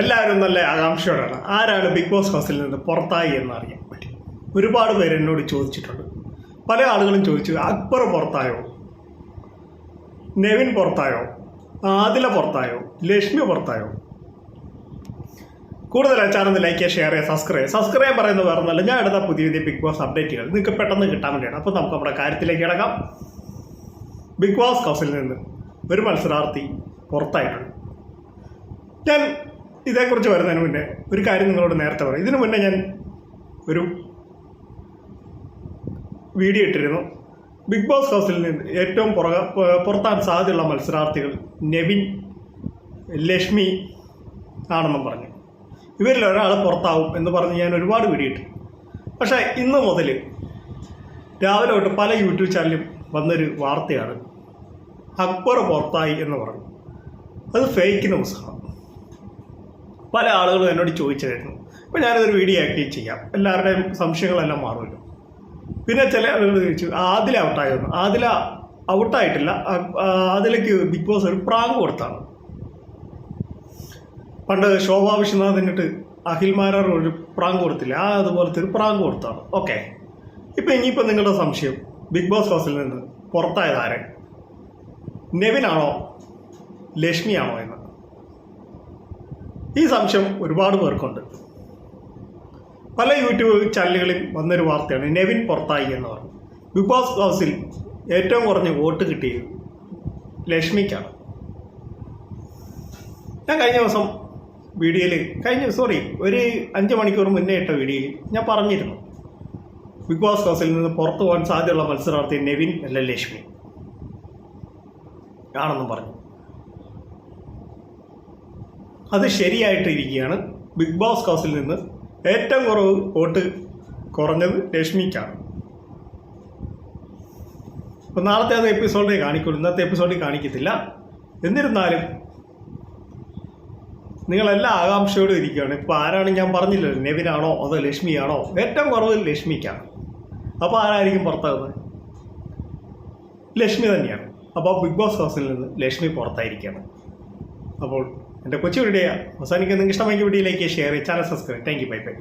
എല്ലാവരും നല്ല ആകാംക്ഷയോടാണ്. ആരാണ് ബിഗ് ബോസ് ഹൗസിൽ നിന്ന് പുറത്തായി എന്നറിയാൻ പറ്റും ഒരുപാട് പേര് എന്നോട് ചോദിച്ചിട്ടുണ്ട്. പല ആളുകളും ചോദിച്ചു അക്ബർ പുറത്തായോ? നെവിൻ പുറത്തായോ? ആദില പുറത്തായോ? ലക്ഷ്മി പുറത്തായോ? കൂടുതൽ ചാനൽ ലൈക്ക് ചെയ്യുക ഷെയർ ചെയ്യുക സബ്സ്ക്രൈബ് സബ്സ്ക്രൈബ് പറയുന്നത് വേറെ ഒന്നല്ല ഞാൻ എടുത്ത പുതിയ പുതിയ ബിഗ് ബോസ് അപ്ഡേറ്റുകൾ നിങ്ങൾക്ക് പെട്ടെന്ന് കിട്ടാൻ വേണ്ടിയാണ്. അപ്പോൾ നമുക്ക് നമ്മുടെ കാര്യത്തിലേക്ക് കിടക്കാം. ബിഗ് ബോസ് ഹൗസിൽ നിന്ന് ഒരു മത്സരാർത്ഥി പുറത്തായിട്ടുണ്ട്. ഞാൻ ഇതേക്കുറിച്ച് വരുന്നതിന് മുന്നേ ഒരു കാര്യം നിങ്ങളോട് നേരത്തെ പറയാം. ഇതിനു മുന്നേ ഞാൻ ഒരു വീഡിയോ ഇട്ടിരുന്നു. ബിഗ് ബോസ് ഹൗസിൽ നിന്ന് ഏറ്റവും പുറക പുറത്താൻ സാധ്യതയുള്ള മത്സരാർത്ഥികൾ നെവിൻ ലക്ഷ്മി ആണെന്നും പറഞ്ഞു. ഇവരിൽ ഒരാൾ പുറത്താവും എന്ന് പറഞ്ഞ് ഞാൻ ഒരുപാട് വീഡിയോ ഇട്ടു. പക്ഷേ ഇന്ന് മുതൽ രാവിലെ തൊട്ട് പല യൂട്യൂബ് ചാനലും വന്നൊരു വാർത്തയാണ്. അക്ബർ പുറത്തായി എന്ന് പറഞ്ഞു. അത് ഫേക്ക് ന്യൂസാണ് പല ആളുകളും എന്നോട് ചോദിച്ചായിരുന്നു അപ്പോൾ ഞാനതൊരു വീഡിയോ ആക്കി ചെയ്യാം. എല്ലാവരുടെയും സംശയങ്ങളെല്ലാം മാറുമല്ലോ. പിന്നെ ചില ആളുകൾ ചോദിച്ചു ആദില ഔട്ടായിരുന്നു ആദില ഔട്ടായിട്ടില്ല അതിലേക്ക് ബിഗ് ബോസ് ഒരു പ്രാങ്ക് കൊടുത്താണ്. പണ്ട് ശോഭാ വിശ്വനാഥിനിട്ട് അഖിൽമാരാർ ഒരു പ്രാങ്ക് കൊടുത്തില്ല? ആ അതുപോലത്തെ ഒരു പ്രാങ്ക് കൊടുത്താണ്. ഓക്കെ ഇപ്പം ഇനിയിപ്പോൾ നിങ്ങളുടെ സംശയം. ബിഗ് ബോസ് ഹൗസിൽ നിന്ന് പുറത്തായത് ആരെ? നെവിനാണോ ലക്ഷ്മിയാണോ എന്ന്. ഈ സംശയം ഒരുപാട് പേർക്കുണ്ട്. പല യൂട്യൂബ് ചാനലുകളിൽ വന്നൊരു വാർത്തയാണ് നെവിൻ പുറത്തായി എന്ന് പറഞ്ഞു. ബിഗ് ബോസ് ഹൗസിൽ ഏറ്റവും കുറഞ്ഞ വോട്ട് കിട്ടിയത് ലക്ഷ്മിക്കാണ്. ഞാൻ കഴിഞ്ഞ ദിവസം വീഡിയോയിൽ കഴിഞ്ഞ സോറി ഒരു അഞ്ച് മണിക്കൂർ മുന്നേ ഇട്ട വീഡിയോയിൽ ഞാൻ പറഞ്ഞിരുന്നു. ബിഗ് ബോസ് ഹൗസിൽ നിന്ന് പുറത്തു പോകാൻ സാധ്യതയുള്ള മത്സരാർത്ഥി നെവിൻ അല്ല ലക്ഷ്മി. ആണെന്നും പറഞ്ഞു. അത് ശരിയായിട്ടിരിക്കുകയാണ്. ബിഗ് ബോസ് ഹൗസിൽ നിന്ന് ഏറ്റവും കുറവ് വോട്ട് കുറഞ്ഞത് രശ്മിക്കാണ്. അപ്പോൾ നാളത്തെ അത് എപ്പിസോഡിൽ കാണിക്കുള്ളൂ. ഇന്നത്തെ എപ്പിസോഡിൽ കാണിക്കത്തില്ല. എന്നിരുന്നാലും നിങ്ങളെല്ലാ ആകാംക്ഷയോടും ഇരിക്കുകയാണ്. ഇപ്പോൾ ആരാണ് ഞാൻ പറഞ്ഞില്ലല്ലോ. നെവിനാണോ അതോ ലക്ഷ്മിയാണോ? ഏറ്റവും കുറവ് ലക്ഷ്മിക്കാണ്. അപ്പോൾ ആരായിരിക്കും പുറത്താകുന്നത്? ലക്ഷ്മി തന്നെയാണ്. അപ്പോൾ ബിഗ് ബോസ് ഹൗസിൽ നിന്ന് ലക്ഷ്മി പുറത്തായിരിക്കുകയാണ്. അപ്പോൾ എന്റെ കൊച്ചു വീഡിയോ അവസാനിക്കുന്ന നിങ്ങൾക്ക് ഇഷ്ടമെങ്കിൽ വീഡിയോയിലേക്ക് share channel subscribe thank you bye bye